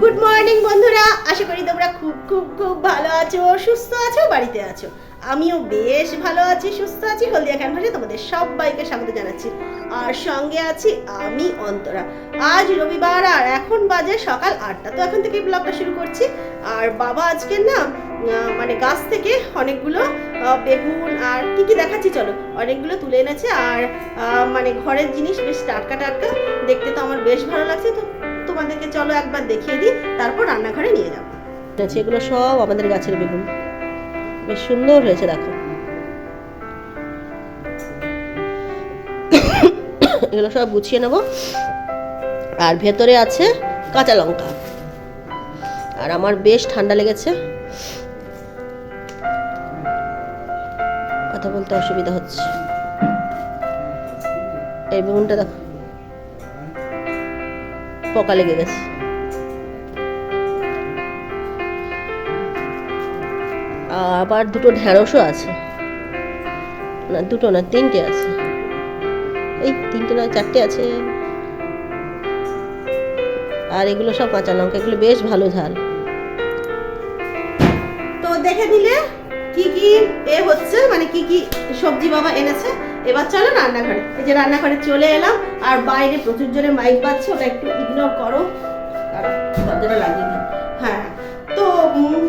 Good morning বন্ধুরা। আশা করি তোমরা খুব খুব খুব ভালো আছো, সুস্থ আছো, বাড়িতে আছো। আমিও বেশ ভালো আছি, সুস্থ আছি। হলদিয়া ক্যানভাসে তোমাদের সবাইকে স্বাগত জানাচ্ছি। আর সঙ্গে আছি আমি, অন্তরা। আজ রবিবার, আর এখন বাজে সকাল আটটা। তো এখন থেকে ব্লগটা শুরু করছি। আর বাবা আজকে না মানে গাছ থেকে অনেকগুলো বেগুন আর কি কি দেখাচ্ছি চলো। অনেকগুলো তুলে এনেছে আর মানে ঘরের জিনিস বেশ টাটকা টাটকা। দেখতে তো আমার বেশ ভালো লাগছে। তো তোমাদেরকে চলো একবার দেখিয়ে দিই, তারপর রান্নাঘরে নিয়ে যাব। আছে এগুলো সব আমাদের গাছের বেগুন। বেশ সুন্দর হয়েছে, দেখো। এগুলো সব গুছিয়ে নেব। আর ভেতরে আছে কাঁচা লঙ্কা। আর আমার বেশ ঠান্ডা লেগেছে। কথা বলতে অসুবিধা হচ্ছে। এই বেগুনটা দেখো, পোকা লেগে গেছে। আবার দুটো ঢেঁড়সও আছে। না, দুটো না, তিনটে আছে। এই তিনটে নয়, চারটে আছে। আর এগুলো সব কাঁচা লঙ্কা, এগুলো বেশ ভালো ঝাল। কি এ হচ্ছে? মানে কি কি সবজি বাবা এনেছে? এবার চলো রান্নাঘরে। এই যে রান্নাঘরে চলে এলাম, আর বাইরে প্রচুর জোরে মাইক বাজছে, ওটা একটু ইগনোর করো। হ্যাঁ তো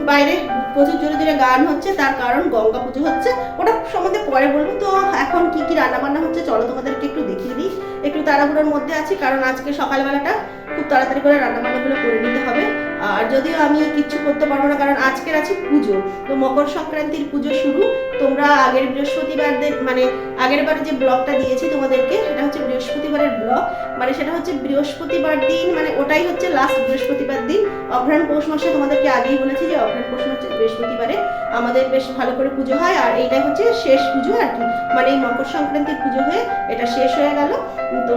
বাইরে প্রচুর জোরে জোরে গান হচ্ছে, তার কারণ গঙ্গা পুজো হচ্ছে। ওটা সম্বন্ধে পরে বলব। তো এখন কি কি রান্না বান্না হচ্ছে, চলো তোমাদেরকে একটু দেখিয়ে দিই। একটু তাড়াহুড়োর মধ্যে আছি, কারণ আজকে সকালবেলাটা খুব তাড়াতাড়ি করে রান্না বান্নাগুলো করে নিতে হবে। আর যদিও আমি কিচ্ছু করতে পারব না, কারণ আজকের আছে পুজো। তো মকর সংক্রান্তির পুজো শুরু। তোমরা আগের বৃহস্পতিবারদের মানে আগের বারে যে ব্লগটা দিয়েছি তোমাদেরকে, সেটা হচ্ছে বৃহস্পতিবারের ব্লগ। মানে সেটা হচ্ছে বৃহস্পতিবার দিন মানে ওটাই হচ্ছে লাস্ট বৃহস্পতিবার দিন। অঘ্রাণ পৌষ মাসে তোমাদেরকে আগেই বলেছি যে অঘ্রাণ পৌষ মাসে বৃহস্পতিবারে। আমাদের বেশ ভালো করে পুজো হয়, আর এইটাই হচ্ছে শেষ পুজো আর কি। মানে এই মকর সংক্রান্তির পুজো হয়ে এটা শেষ হয়ে গেল। তো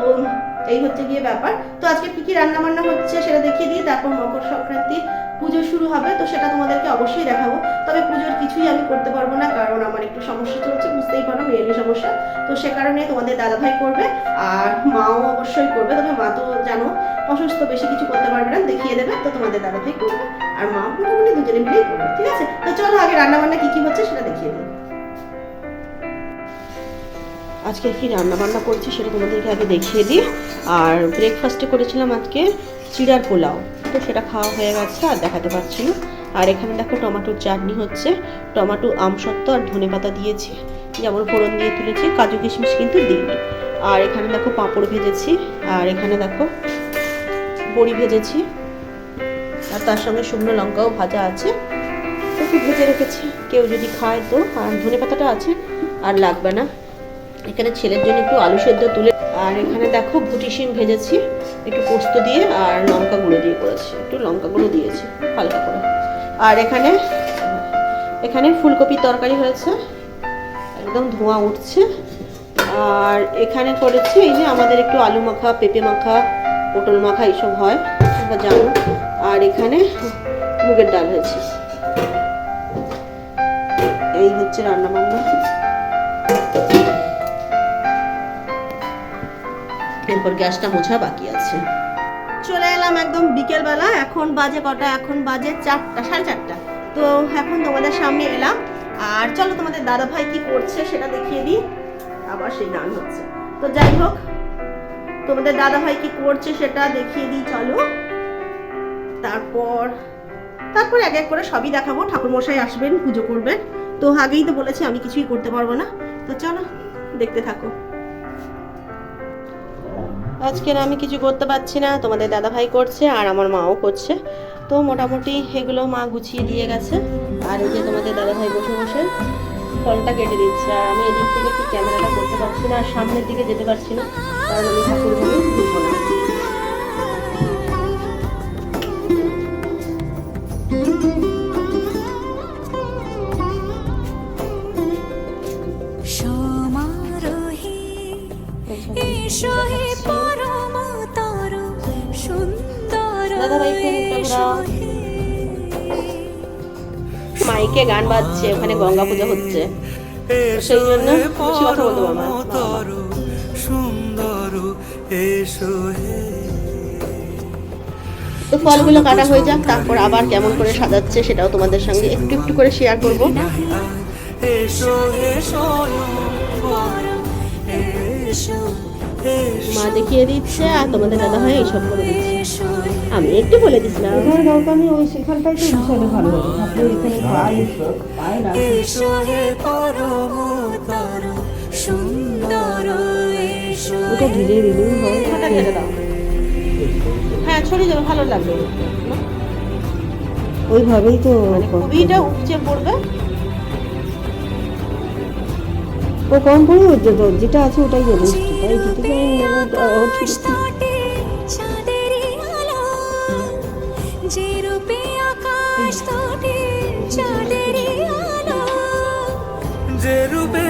এই হচ্ছে গিয়ে ব্যাপার। তো আজকে কি কি রান্না বান্না হচ্ছে সেটা দেখিয়ে দিই, তারপর মকর সংক্রান্তি পুজো শুরু হবে, তো সেটা তোমাদেরকে অবশ্যই দেখাবো। তবে পুজোর কিছুই আমি করতে পারব না, কারণ আমার একটু সমস্যা চলছে, বুঝতেই পারো মেয়েরই সমস্যা। তো সে কারণে তোমাদের দাদাভাই করবে, আর মাও অবশ্যই করবে, তবে মা তো জানো অসুস্থ, বেশি কিছু করতে পারবে না, দেখিয়ে দেবে, তো তোমাদের দাদাভাই করবে, আর মা মোটামুটি দুজনে মিলেই করবে, ঠিক আছে? তো চলো আগে রান্না বান্না কি কি হচ্ছে সেটা দেখিয়ে দিই। আজকে কি রান্না বান্না করছি সেটা তোমাদেরকে আগে দেখিয়ে দিই। আর ব্রেকফাস্টে করেছিলাম আজকে চিড়ার পোলাও। তো সেটা খাওয়া হয়ে গেছে, আর দেখাতে পারছি না। আর এখানে দেখো টমেটোর চাটনি হচ্ছে। টমেটো আমসত্ত্ব আর ধনে পাতা দিয়েছি। যেমন ফোড়ন দিয়ে তুলেছি, কাজু কিশমিশ কিন্তু দিইনি। আর এখানে দেখো পাঁপড় ভেজেছি। আর এখানে দেখো বড়ি ভেজেছি। আর তার সঙ্গে শুকনো লঙ্কাও ভাজা আছে। একটু ভেজে রেখেছি। কেউ যদি খায় তো। আর ধনে পাতাটা আছে, আর লাগবে না। এখানে ছেলের জন্য একটু আলু সেদ্ধ তুলে আর এখানে দেখো ভুটি শিম ভেজেছি, একটু পোস্ত দিয়ে আর লঙ্কা গুঁড়ো দিয়ে করেছি, একটু লঙ্কা গুঁড়ো দিয়েছি, হালকা করে। আর এখানে এখানে ফুলকপির তরকারি হয়েছে, একদম ধোঁয়া উঠছে। আর এখানে করেছি এই যে আমাদের একটু আলু মাখা, পেঁপে মাখা, পটল মাখা, এইসব হয়, তোমরা জানো। আর এখানে মুগের ডাল হয়েছে। এই হচ্ছে রান্না বান্না। এরপর গ্যাসটা মোছা বাকি আছে। চলে এলাম একদম বিকেলবেলা, এখন বাজে কটা? এখন বাজে চারটা, সাড়ে চারটা। তো এখন তোমাদের সামনে এলাম। আর চলো তোমাদের দাদা ভাই কি করছে সেটা দেখিয়ে দিই। আবার সেই গান হচ্ছে। তো যাই হোক, তোমাদের দাদা ভাই কি করছে সেটা দেখিয়ে দিই, চলো। তারপর তারপর এক এক করে সবই দেখাবো। ঠাকুরমশাই আসবেন, পুজো করবেন। তো আগেই তো বলেছি আমি কিছুই করতে পারব না। তো চলো, দেখতে থাকো। আজকের আমি কিছু করতে পারছি না, তোমাদের দাদা ভাই করছে আর আমার মাও করছে। তো মোটামুটি এগুলো মা গুছিয়ে দিয়ে গেছে। আর এই যে তোমাদের দাদা ভাই বসে বসে ফলটা কেটে দিচ্ছে। আর আমি এদিক থেকে ঠিক ক্যামেরাটা করতে পারছি না আর সামনের দিকে যেতে পারছি না, কারণ আমি ঠাকুর না। থেকে গান বাজছে ওখানে গঙ্গা পুজো হচ্ছে। সেই জন্য খুশি কথা বলতো পারব সুন্দর তো ফলগুলো কাটা হয়ে যাক তারপর আবার কেমন করে সাজাচ্ছে সেটাও তোমাদের সঙ্গে একটু একটু করে শেয়ার করব। মা দেখিয়ে দিচ্ছে আর তোমাদের দাদা ভাই এইসব করে দিচ্ছে। আমি একটু বলে দিছিলাম। এখানে দরকার নেই ওই সেখানটাই তো ভীষণ ভালো। ঠাকুর এখানে পায়ে পায়ে ওটা ঢিলে হয়। হ্যাঁ। ছড়িয়ে যাবে ভালো লাগবে। ওইভাবেই তো মানে খুবইটা উপচে পড়বে। ও কম পড়ে ওর যেটা আছে ওটাই যথেষ্ট তাই যেতে চাই যে রূপে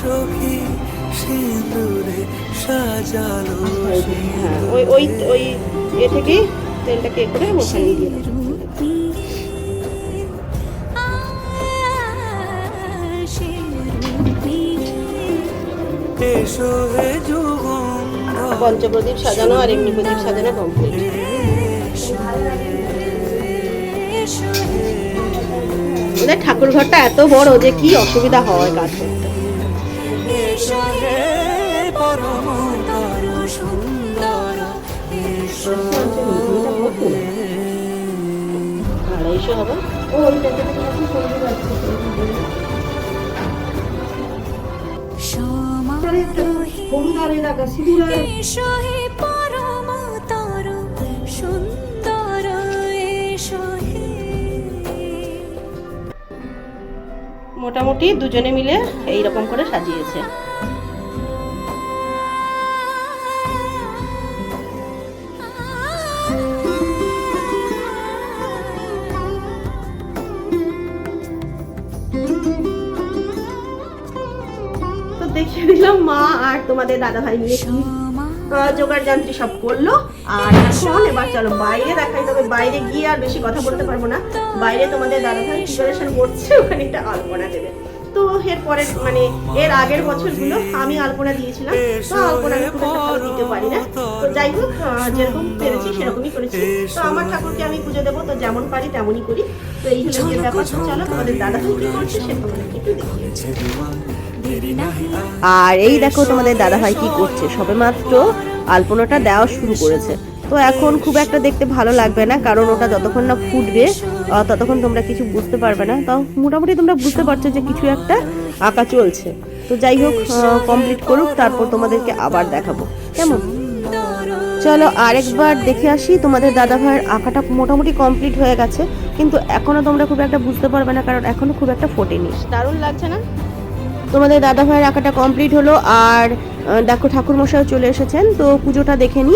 সখী সিঁদুরে সাজালো হ্যাঁ ওই ওই ওই এ থেকেই তেলটাকে করে ওখানে দিয়ে পঞ্চপ্রদীপ সাজানো আর এমনি প্রদীপ সাজানো কমপ্লিট ওদের ঠাকুর ঘরটা এত বড় যে কি অসুবিধা হয় কাজ করতে। আড়াইশো হবে। ও ওই পরম তর সুন্দর দেখা হে। মোটামুটি দুজনে মিলে এইরকম করে সাজিয়েছে। দিলাম মা আর তোমাদের দাদা ভাই মিলে জোগাড় যন্ত্রী সব করল। আর এখন এবার চলো বাইরে দেখাই, তবে বাইরে গিয়ে আর বেশি কথা বলতে পারব না। বাইরে তোমাদের দাদা ভাই প্রিপারেশন করছে ওখানে একটা আলপনা দেবে। তো এর পরের মানে এর আগের বছরগুলো আমি আলপনা দিয়েছিলাম, তো আলপনা আমি খুব একটা দিতে পারি না। তো যাই হোক যেরকম পেরেছি সেরকমই করেছি। তো আমার ঠাকুরকে আমি পুজো দেবো, তো যেমন পারি তেমনই করি। তো এই হলো যে ব্যাপার। চলো তোমাদের দাদা ভাই কি করছে সে একটু দেখিয়ে আর এই দেখো তোমাদের দাদা ভাই কি করছে। সবেমাত্র আলপনাটা দেওয়া শুরু করেছে। তো এখন খুব একটা দেখতে ভালো লাগবে না, কারণ ওটা যতক্ষণ না ফুটবে ততক্ষণ তোমরা কিছু বুঝতে পারবে না। তো মোটামুটি তোমরা বুঝতে পারছ যে কিছু একটা আঁকা চলছে। তো যাই হোক কমপ্লিট করুক, তারপর তোমাদেরকে আবার দেখাবো। কেমন? চলো আরেকবার দেখে আসি, তোমাদের দাদা ভাইয়ের আঁকাটা মোটামুটি কমপ্লিট হয়ে গেছে, কিন্তু এখনও তোমরা খুব একটা বুঝতে পারবে না, কারণ এখনও খুব একটা ফোটেনি। দারুণ লাগছে না? তোমাদের দাদা ভাইয়ের আঁকাটা কমপ্লিট হলো, আর দেখো ঠাকুর মশাই চলে এসেছেন, তো পুজোটা দেখে নি।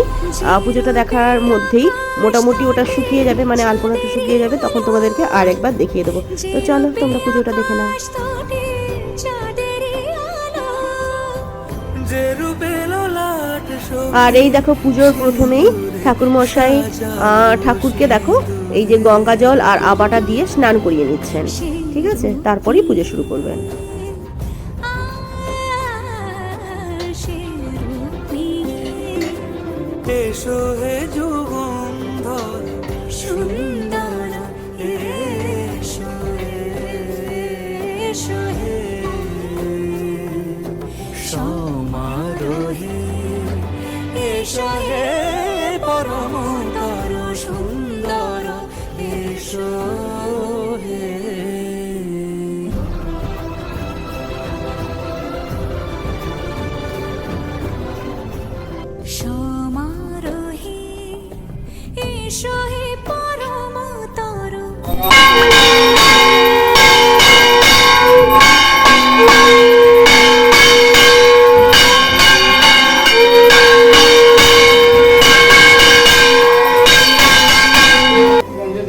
পুজোটা দেখার মধ্যেই মোটামুটি ওটা শুকিয়ে যাবে মানে আলপনাটা শুকিয়ে যাবে, তখন তোমাদেরকে আর একবার দেখিয়ে দেবো। তো চলো, তোমরা পুজোটা দেখে নাও। আর এই দেখো পুজোর প্রথমেই ঠাকুর মশাই ঠাকুরকে দেখো, এই যে গঙ্গা জল আর আবাটা দিয়ে স্নান করিয়ে নিচ্ছেন, ঠিক আছে? তারপরেই পুজো শুরু করবেন। এসো হে সুন্দর এসো এসো হে সমারোহে এসো হে পরম তর সুন্দর এসো এসো হে পরম তর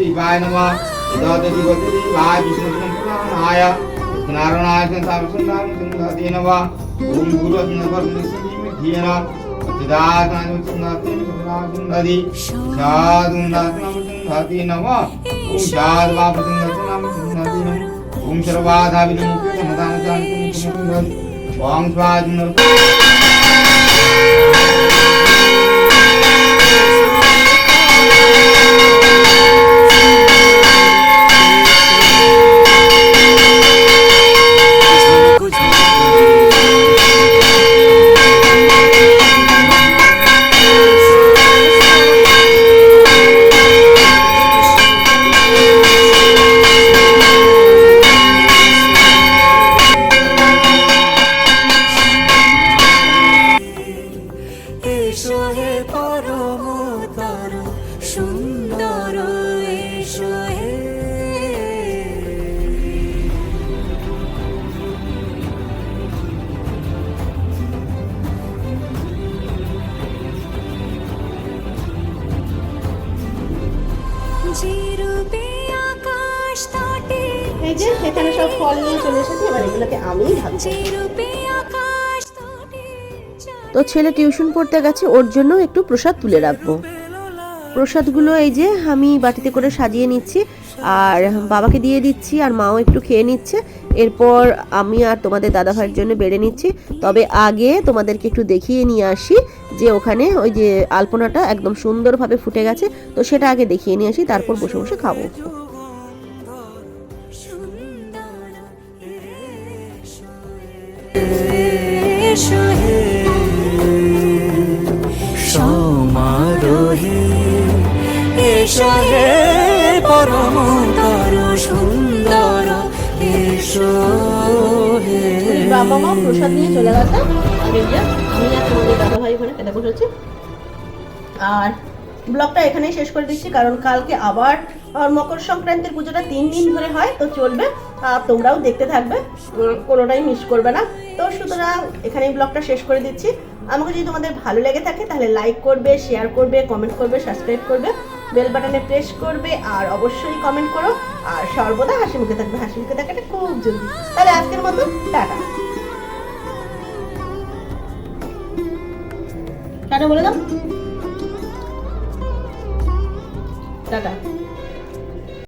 देवाय नमः ददति देवाय विष्णुसंप्रदानाय नारायणाय संतापसंतान संघाते नमः ओम गुरुरत्नपरमेश्वरीमध्येन చిదాగుణాది సాధుండాది నమ ఓం సాధు బాపుందాది నమ ఓం సర్వాధావి నమ ఓం এই যে এখানে সব ফল নিয়ে চলে এসেছি এবার এগুলোকে আমিই ভাবছি যে রূপে আকাশ তটে তো ছেলে টিউশন পড়তে গেছে ওর জন্য একটু প্রসাদ তুলে রাখব। প্রসাদগুলো এই যে আমি বাটিতে করে সাজিয়ে নিচ্ছি আর বাবাকে দিয়ে দিচ্ছি আর মাও একটু খেয়ে নিচ্ছে। এরপর আমি আর তোমাদের দাদা ভাইয়ের জন্য বেড়ে নিচ্ছি। তবে আগে তোমাদেরকে একটু দেখিয়ে নিয়ে আসি যে ওখানে ওই যে আলপনাটা একদম সুন্দরভাবে ফুটে গেছে। তো সেটা আগে দেখিয়ে নিয়ে আসি তারপর বসে বসে খাব। সমারোহে এসো হে আর ব্লগটা এখানেই শেষ করে দিচ্ছি, কারণ কালকে আবার মকর সংক্রান্তির পুজোটা তিন দিন ধরে হয়, তো চলবে। আর তোমরাও দেখতে থাকবে কোনোটাই মিস করবে না। তো সুতরাং এখানেই ব্লগটা শেষ করে দিচ্ছি। আমাকে যদি তোমাদের ভালো লেগে থাকে, তাহলে লাইক করবে শেয়ার করবে কমেন্ট করবে সাবস্ক্রাইব করবে। বেল বাটনে প্রেস করবে আর অবশ্যই কমেন্ট করো। আর সর্বদা হাসি মুখে থাকবে। হাসি মুখে থাকাটা খুব জরুরি। তাহলে আজকের মতো টাটা। টাটা বলে দাও। টাটা।